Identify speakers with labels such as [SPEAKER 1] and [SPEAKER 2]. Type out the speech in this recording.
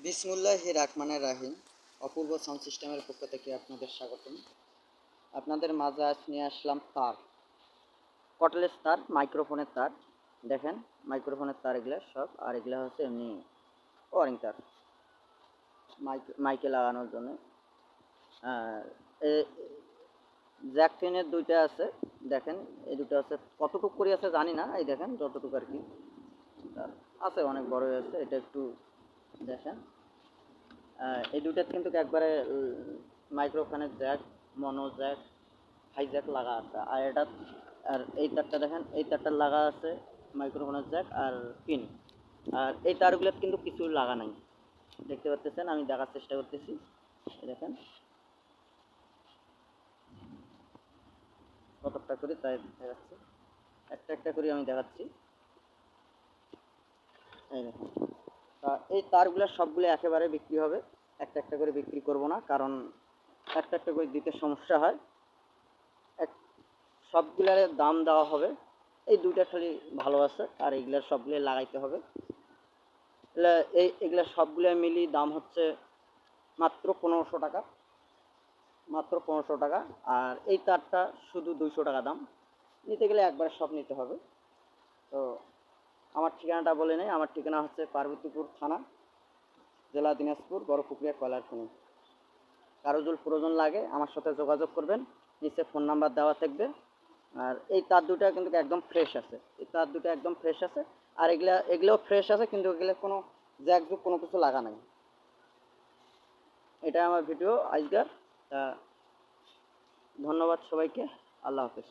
[SPEAKER 1] বিসমুল্লাহ রাহমানের রাহিম। অপূর্ব সাউন্ড সিস্টেমের পক্ষ থেকে আপনাদের স্বাগতম। আপনাদের মাঝে আজ নিয়ে আসলাম তার। কটলেস তার, মাইক্রোফোনের তার। দেখেন, মাইক্রোফোনের তার এগুলো সব, আর এগুলো হচ্ছে এমনি ওয়ারিং তার। মাইক, মাইকে লাগানোর জন্য। আর এ- জ্যাক দুইটা আছে। দেখেন, এই দুটো আছে। কতটুকু করে আছে জানি না, এই দেখেন, যতটুকু আর কি। আছে, অনেক বড় আছে। এটা একটু দেখেন। এই দুটার কিন্তু একবারে মাইক্রোফোনের jack mono jack high jack লাগা আছে। আর এটা, আর এই তারটা দেখেন, এই তারটা লাগা আছে মাইক্রোফোনের জ্যাক আর পিন আর এই তারগুলো কিন্তু কিছু লাগা নাই। দেখতে পাচ্ছেন, আমি দেখার চেষ্টা করতেছি। দেখেন। কতটা করে, তাই দেখাচ্ছি। একটা একটা করে, আমি দেখাচ্ছি। এই দেখেন। এই তারগুলো সবগুলো একেবারে বিক্রি হবে। একটা একটা করে বিক্রি করব না, কারণ একটা একটা করে দিতে সমস্যা হয়। এক, সবগুলার দাম দেওয়া হবে। এই দুইটা খালি ভালো আছে, আর এইগুলার সবগুলো লাগাইতে হবে। এই এগুলা সবগুলো মিলিয়ে দাম হচ্ছে মাত্র পনেরোশো টাকা। মাত্র পনেরোশো টাকা, আর এই তারটা শুধু দুইশো টাকা দাম। নিতে গেলে একবারে সব নিতে হবে। তো আমার ঠিকানাটা বলে নেই। আমার ঠিকানা হচ্ছে পার্বতীপুর থানা, জেলা দিনাজপুর বড় পুকুরিয়া কয়লার খনি কারও জল প্রয়োজন লাগে আমার সাথে যোগাযোগ করবেন, নিচে ফোন নাম্বার দেওয়া থাকবে। আর এই তার দুটো কিন্তু একদম ফ্রেশ আছে। এই তার দুটো একদম ফ্রেশ আছে। আর এগুলা, এগুলোও ফ্রেশ আছে, কিন্তু এগুলো কোনো জ্যাক জুক কোনো কিছু লাগা নাই। এটা আমার ভিডিও আজকার। ধন্যবাদ সবাইকে। আল্লাহ হাফেজ।